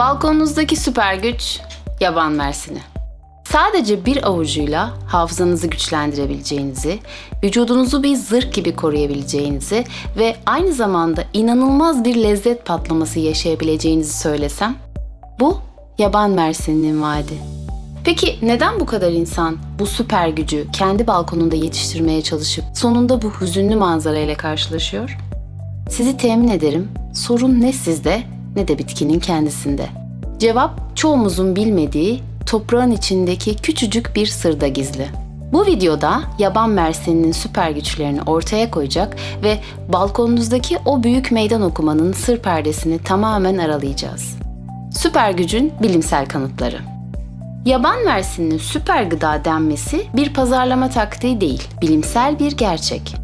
Balkonunuzdaki süper güç yaban mersini. Sadece bir avucuyla hafızanızı güçlendirebileceğinizi, vücudunuzu bir zırh gibi koruyabileceğinizi ve aynı zamanda inanılmaz bir lezzet patlaması yaşayabileceğinizi söylesem, bu yaban mersininin vaadi. Peki neden bu kadar insan bu süper gücü kendi balkonunda yetiştirmeye çalışıp sonunda bu hüzünlü manzarayla karşılaşıyor? Sizi temin ederim, sorun ne sizde ne de bitkinin kendisinde. Cevap çoğumuzun bilmediği toprağın içindeki küçücük bir sırda gizli. Bu videoda yaban mersininin süper güçlerini ortaya koyacak ve balkonunuzdaki o büyük meydan okumanın sır perdesini tamamen aralayacağız. Süper gücün bilimsel kanıtları. Yaban mersininin süper gıda denmesi bir pazarlama taktiği değil, bilimsel bir gerçek.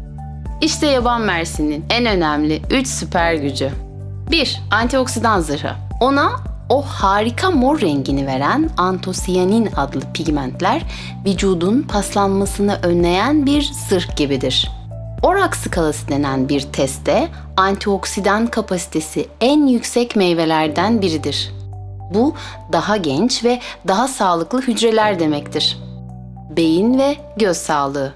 İşte yaban mersinin en önemli 3 süper gücü. 1. Antioksidan zırhı. Ona o harika mor rengini veren antosiyanin adlı pigmentler vücudun paslanmasını önleyen bir zırh gibidir. Orak skalası denen bir testte antioksidan kapasitesi en yüksek meyvelerden biridir. Bu daha genç ve daha sağlıklı hücreler demektir. Beyin ve göz sağlığı.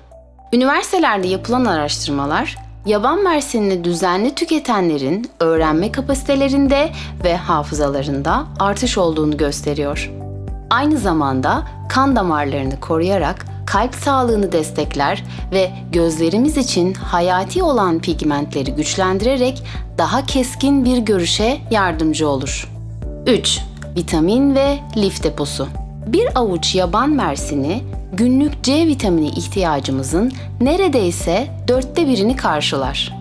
Üniversitelerde yapılan araştırmalar yaban mersinini düzenli tüketenlerin öğrenme kapasitelerinde ve hafızalarında artış olduğunu gösteriyor. Aynı zamanda kan damarlarını koruyarak kalp sağlığını destekler ve gözlerimiz için hayati olan pigmentleri güçlendirerek daha keskin bir görüşe yardımcı olur. 3. Vitamin ve lif deposu. Bir avuç yaban mersini günlük C vitamini ihtiyacımızın neredeyse dörtte birini karşılar.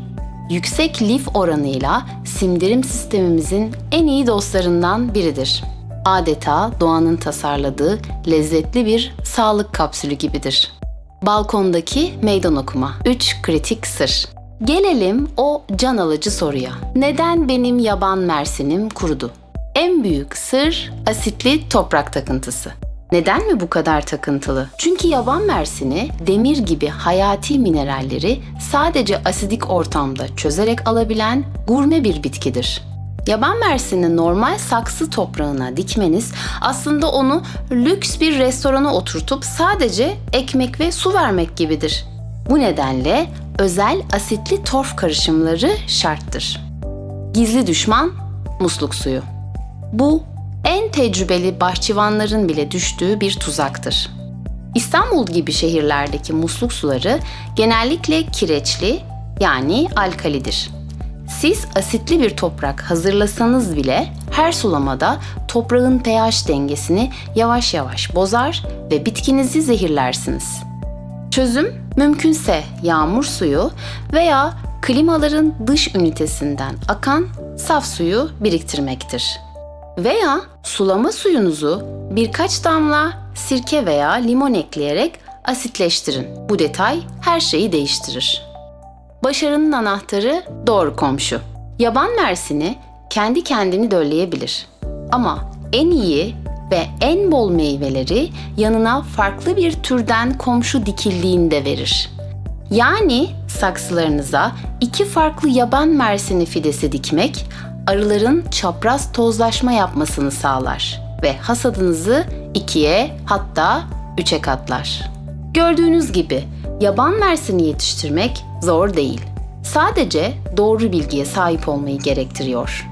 Yüksek lif oranıyla sindirim sistemimizin en iyi dostlarından biridir. Adeta doğanın tasarladığı lezzetli bir sağlık kapsülü gibidir. Balkondaki meydan okuma. 3 kritik sır. Gelelim o can alıcı soruya. Neden benim yaban mersinim kurudu? En büyük sır asitli toprak takıntısı. Neden mi bu kadar takıntılı? Çünkü yaban mersini demir gibi hayati mineralleri sadece asidik ortamda çözerek alabilen gurme bir bitkidir. Yaban mersini normal saksı toprağına dikmeniz aslında onu lüks bir restorana oturtup sadece ekmek ve su vermek gibidir. Bu nedenle özel asitli torf karışımları şarttır. Gizli düşman musluk suyu. Bu en tecrübeli bahçıvanların bile düştüğü bir tuzaktır. İstanbul gibi şehirlerdeki musluk suları genellikle kireçli yani alkalidir. Siz asitli bir toprak hazırlasanız bile her sulamada toprağın pH dengesini yavaş yavaş bozar ve bitkinizi zehirlersiniz. Çözüm mümkünse yağmur suyu veya klimaların dış ünitesinden akan saf suyu biriktirmektir. Veya sulama suyunuzu birkaç damla sirke veya limon ekleyerek asitleştirin. Bu detay her şeyi değiştirir. Başarının anahtarı doğru komşu. Yaban mersini kendi kendini dölleyebilir. Ama en iyi ve en bol meyveleri yanına farklı bir türden komşu dikildiğinde verir. Yani saksılarınıza iki farklı yaban mersini fidesi dikmek arıların çapraz tozlaşma yapmasını sağlar ve hasadınızı ikiye hatta üçe katlar. Gördüğünüz gibi yaban mersini yetiştirmek zor değil. Sadece doğru bilgiye sahip olmayı gerektiriyor.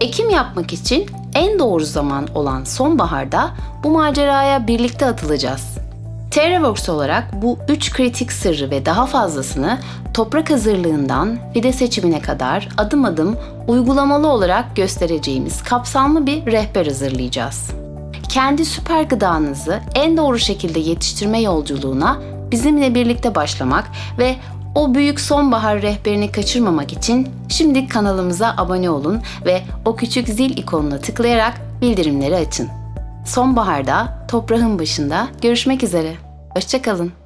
Ekim yapmak için en doğru zaman olan sonbaharda bu maceraya birlikte atılacağız. TerraWorks olarak bu üç kritik sırrı ve daha fazlasını toprak hazırlığından fide seçimine kadar adım adım uygulamalı olarak göstereceğimiz kapsamlı bir rehber hazırlayacağız. Kendi süper gıdanızı en doğru şekilde yetiştirme yolculuğuna bizimle birlikte başlamak ve o büyük sonbahar rehberini kaçırmamak için şimdi kanalımıza abone olun ve o küçük zil ikonuna tıklayarak bildirimleri açın. Sonbaharda toprağın başında görüşmek üzere. Hoşçakalın.